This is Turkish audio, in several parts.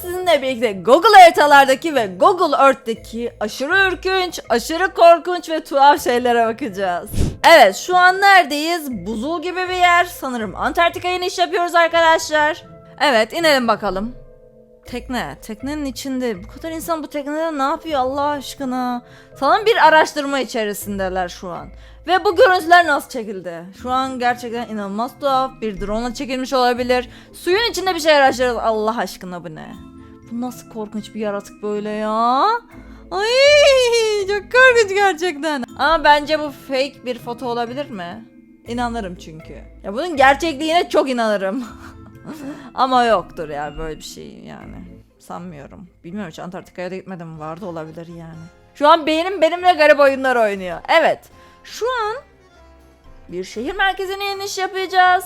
sizinle birlikte Google haritalardaki ve Google Earth'teki aşırı ürkünç, aşırı korkunç ve tuhaf şeylere bakacağız. Evet şu an neredeyiz? Buzul gibi bir yer. Sanırım Antarktika'ya iniş yapıyoruz arkadaşlar. Evet inelim bakalım. Tekne. Teknenin içinde. Bu kadar insan bu teknede ne yapıyor Allah aşkına? Sanırım bir araştırma içerisindeler şu an. Ve bu görüntüler nasıl çekildi? Şu an gerçekten inanılmaz tuhaf. Bir drone çekilmiş olabilir. Suyun içinde bir şey araştırıyoruz. Allah aşkına bu ne? Bu nasıl korkunç bir yaratık böyle ya? Ay çok korkunç gerçekten. Ama bence bu fake bir foto olabilir mi? İnanırım çünkü. Ya bunun gerçekliğine çok inanırım. Ama yoktur ya böyle bir şey yani. Sanmıyorum. Bilmiyorum hiç Antarktika'ya da gitmedim vardı olabilir yani. Şu an beynim benimle garip oyunlar oynuyor. Evet. Şu an bir şehir merkezine iniş yapacağız.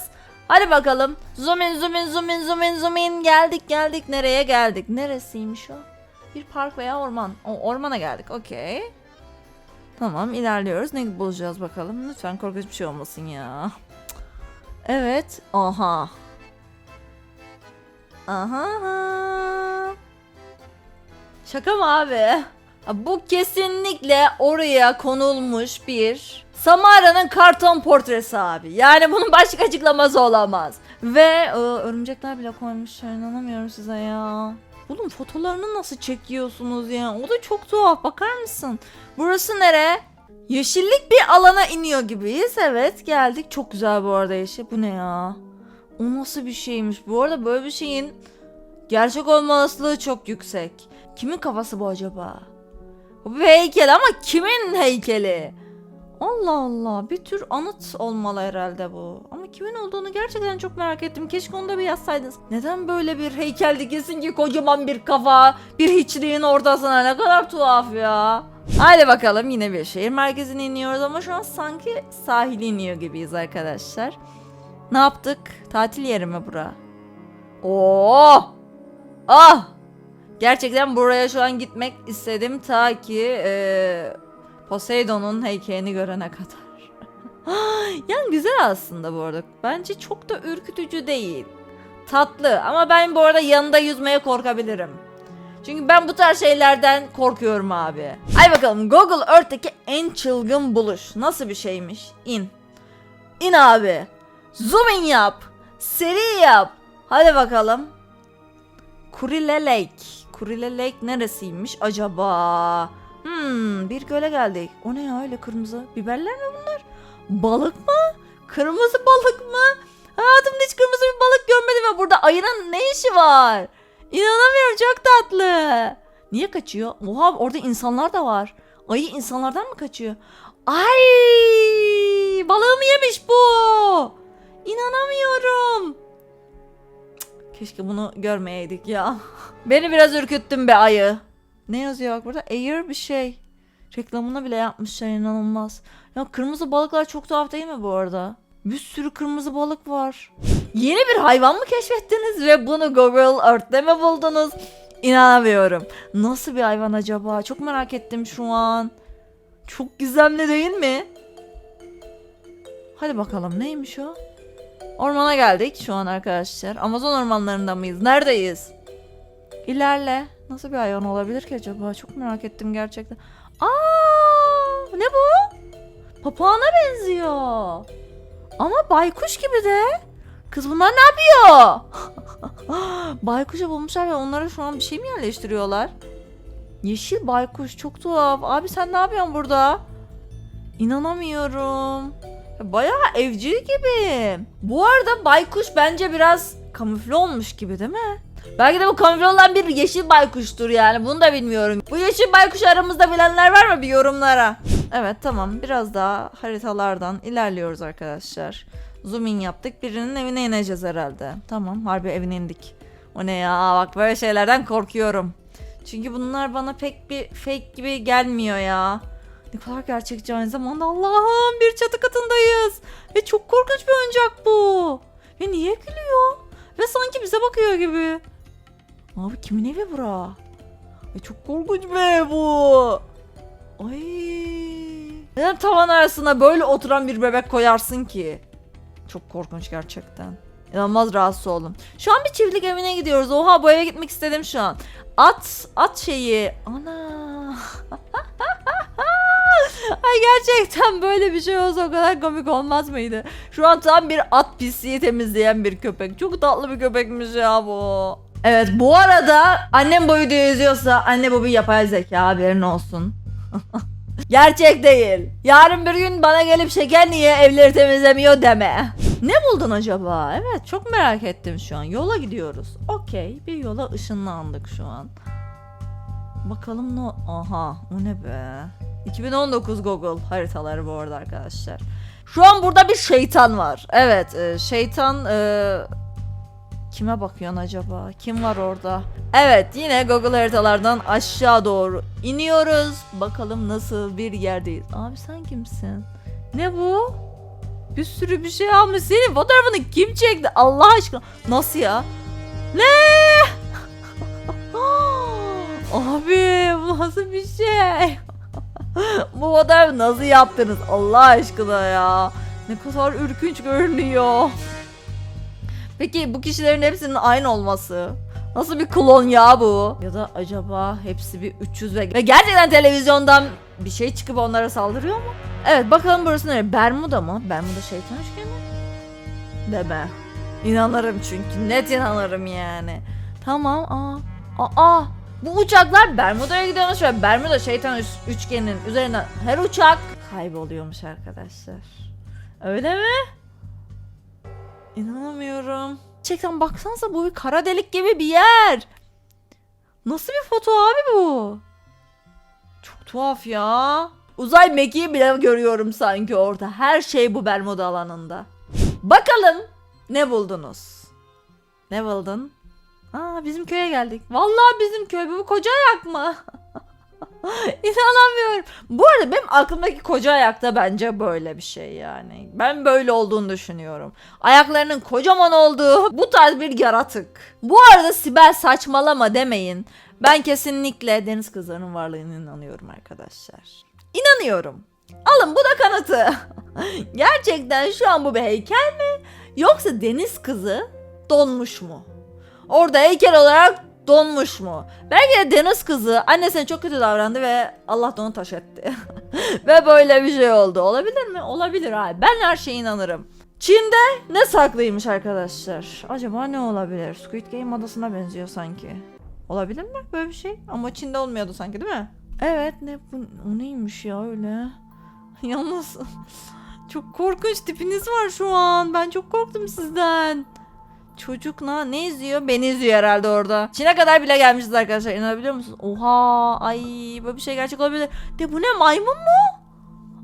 Hadi bakalım. Zoom in, zoom in, zoom in, zoom in, zoom in. Geldik, geldik. Nereye geldik? Neresiymiş o? Bir park veya orman. O, ormana geldik. Okey. Tamam, ilerliyoruz. Ne bulacağız bakalım. Lütfen korkunç bir şey olmasın ya. Evet. Aha. Aha. Şaka mı abi? Bu kesinlikle oraya konulmuş bir Samara'nın karton portresi abi. Yani bunun başka açıklaması olamaz. Ve e, örümcekler bile koymuşlar inanamıyorum size ya. Oğlum fotolarını nasıl çekiyorsunuz ya? O da çok tuhaf bakar mısın? Burası nere? Yeşillik bir alana iniyor gibiyiz. Evet geldik. Çok güzel bu arada yeşil. Bu ne ya? O nasıl bir şeymiş? Bu arada böyle bir şeyin gerçek olma olasılığı çok yüksek. Kimin kafası bu acaba? Bu bir heykel ama kimin heykeli? Allah Allah bir tür anıt olmalı herhalde bu. Ama kimin olduğunu gerçekten çok merak ettim. Keşke onu da bir yazsaydınız. Neden böyle bir heykel dikilsin ki kocaman bir kafa bir hiçliğin ortasına ne kadar tuhaf ya. Haydi bakalım yine bir şehir merkezine iniyoruz ama şu an sanki sahile iniyor gibiyiz arkadaşlar. Ne yaptık? Tatil yeri mi bura? Oo! Ah! Gerçekten buraya şu an gitmek istedim ta ki eee Poseidon'un heykelini görene kadar. yani güzel aslında bu arada. Bence çok da ürkütücü değil. Tatlı ama ben bu arada yanında yüzmeye korkabilirim. Çünkü ben bu tarz şeylerden korkuyorum abi. Ay bakalım Google Earth'teki en çılgın buluş nasıl bir şeymiş? İn. İn abi. Zoom in yap. Seri yap. Hadi bakalım. Kurile Lake. Kurile Lake neresiymiş acaba? Hmm, bir göle geldik. O ne ya öyle kırmızı? Biberler mi bunlar? Balık mı? Kırmızı balık mı? Hayatımda hiç kırmızı bir balık görmedim ve burada ayının ne işi var? İnanamıyorum çok tatlı. Niye kaçıyor? Oha orada insanlar da var. Ayı insanlardan mı kaçıyor? Ay! Balığımı yemiş bu. İnanamıyorum. Cık, Keşke bunu görmeyeydik ya. Beni biraz ürküttün be ayı. Ne yazıyor bak burada? Air bir şey. Reklamını bile yapmışlar inanılmaz. Ya kırmızı balıklar çok tuhaf değil mi bu arada? Bir sürü kırmızı balık var. Yeni bir hayvan mı keşfettiniz ve bunu Google Earth'te mi buldunuz? İnanamıyorum. Nasıl bir hayvan acaba? Çok merak ettim şu an. Çok gizemli değil mi? Hadi bakalım neymiş o? Ormana geldik şu an arkadaşlar. Amazon ormanlarında mıyız? Neredeyiz? İlerle. Nasıl bir hayvan olabilir ki acaba? Çok merak ettim gerçekten. Aa, ne bu? Papağana benziyor. Ama baykuş gibi de. Kız bunlar ne yapıyor? Baykuşu bulmuşlar ve onlara şu an bir şey mi yerleştiriyorlar? Yeşil baykuş çok tuhaf. Abi sen ne yapıyorsun burada? İnanamıyorum. Bayağı evcil gibi. Bu arada baykuş bence biraz kamufle olmuş gibi değil mi? Belki de bu kamufle olan bir yeşil baykuştur yani bunu da bilmiyorum. Bu yeşil baykuş aramızda bilenler var mı bir yorumlara? Evet tamam biraz daha haritalardan ilerliyoruz arkadaşlar. Zoom in yaptık birinin evine ineceğiz herhalde. Tamam harbi evine indik. O ne ya bak böyle şeylerden korkuyorum. Çünkü bunlar bana pek bir fake gibi gelmiyor ya. Ne kadar gerçekçi aynı zamanda Allah'ım bir çatı katındayız. Ve çok korkunç bir oyuncak bu. Ve niye gülüyor? Ve sanki bize bakıyor gibi. Abi kimin evi bura? Ay çok korkunç ev bu. Ay. Neden tavan arasına böyle oturan bir bebek koyarsın ki? Çok korkunç gerçekten. İnanılmaz rahatsız oldum. Şu an bir çiftlik evine gidiyoruz. Oha bu eve gitmek istedim şu an. At, at şeyi. Ana. Ay gerçekten böyle bir şey olsa o kadar komik olmaz mıydı? Şu an tam bir at pisliği temizleyen bir köpek. Çok tatlı bir köpekmiş ya bu. Evet bu arada annem bu videoyu izliyorsa anne bu bir yapay zeka haberin olsun. Gerçek değil. Yarın bir gün bana gelip şeker niye evleri temizlemiyor deme. Ne buldun acaba? Evet çok merak ettim şu an. Yola gidiyoruz. Okey bir yola ışınlandık şu an. Bakalım ne... Aha o ne be? 2019 Google haritaları bu arada arkadaşlar. Şu an burada bir şeytan var. Evet e, şeytan... e, Kime bakıyorsun acaba? Kim var orada? Evet yine Google haritalardan aşağı doğru iniyoruz. Bakalım nasıl bir yerdeyiz. Abi sen kimsin? Ne bu? Bir sürü bir şey almış. Senin fotoğrafını kim çekti? Allah aşkına. Nasıl ya? Ne? Abi bu nasıl bir şey? bu fotoğrafı nasıl yaptınız? Allah aşkına ya. Ne kadar ürkünç görünüyor. Peki bu kişilerin hepsinin aynı olması nasıl bir klon ya bu? Ya da acaba hepsi bir 300 ve, ve gerçekten televizyondan bir şey çıkıp onlara saldırıyor mu? Evet bakalım burası ne? Bermuda mı? Bermuda şeytan üçgeni? Deme. İnanırım çünkü net inanırım yani. Tamam aa. Aa. Bu uçaklar Bermuda'ya gidiyormuş ve Bermuda şeytan üç- üçgeninin üzerinden her uçak kayboluyormuş arkadaşlar. Öyle mi? İnanamıyorum. Gerçekten baksanıza bu bir kara delik gibi bir yer. Nasıl bir foto abi bu? Çok tuhaf ya. Uzay mekiği bile görüyorum sanki orada. Her şey bu Bermuda alanında. Bakalım ne buldunuz? Ne buldun? Aa bizim köye geldik. Vallahi bizim köy bu koca ayak mı? İnanamıyorum. Bu arada benim aklımdaki koca ayakta bence böyle bir şey yani. Ben böyle olduğunu düşünüyorum. Ayaklarının kocaman olduğu bu tarz bir yaratık. Bu arada Sibel saçmalama demeyin. Ben kesinlikle deniz kızlarının varlığına inanıyorum arkadaşlar. İnanıyorum. Alın bu da kanıtı. Gerçekten şu an bu bir heykel mi? Yoksa deniz kızı donmuş mu? Orada heykel olarak donmuş mu? Belki de deniz kızı annesine çok kötü davrandı ve Allah da onu taş etti. ve böyle bir şey oldu. Olabilir mi? Olabilir abi. Ben her şeye inanırım. Çin'de ne saklıymış arkadaşlar? Acaba ne olabilir? Squid Game adasına benziyor sanki. Olabilir mi böyle bir şey? Ama Çin'de olmuyordu sanki değil mi? Evet ne bu o neymiş ya öyle? Yalnız çok korkunç tipiniz var şu an. Ben çok korktum sizden. Çocuk na ne izliyor? Beni izliyor herhalde orada. Çin'e kadar bile gelmişiz arkadaşlar. İnanabiliyor musunuz? Oha ay böyle bir şey gerçek olabilir. De bu ne maymun mu?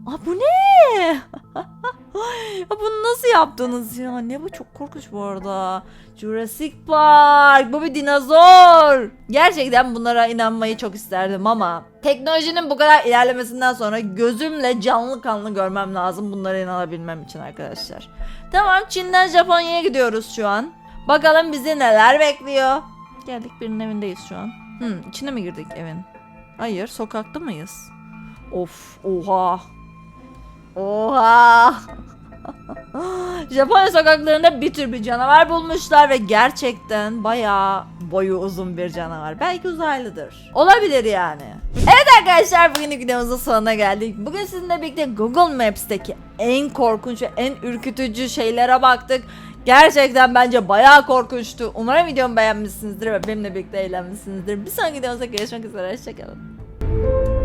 Aa bu ne? ya bunu nasıl yaptınız ya? Ne bu çok korkunç bu arada. Jurassic Park. Bu bir dinozor. Gerçekten bunlara inanmayı çok isterdim ama teknolojinin bu kadar ilerlemesinden sonra gözümle canlı kanlı görmem lazım bunlara inanabilmem için arkadaşlar. Tamam Çin'den Japonya'ya gidiyoruz şu an. Bakalım bizi neler bekliyor. Geldik birinin evindeyiz şu an. Hmm, içine mi girdik evin? Hayır, sokakta mıyız? Of, oha. Oha. Japonya sokaklarında bir tür bir canavar bulmuşlar ve gerçekten bayağı boyu uzun bir canavar. Belki uzaylıdır. Olabilir yani. Evet arkadaşlar bugünkü videomuzun sonuna geldik. Bugün sizinle birlikte Google Maps'teki en korkunç ve en ürkütücü şeylere baktık. Gerçekten bence bayağı korkunçtu. Umarım videomu beğenmişsinizdir ve benimle birlikte eğlenmişsinizdir. Bir sonraki videomuzda görüşmek üzere. Hoşçakalın.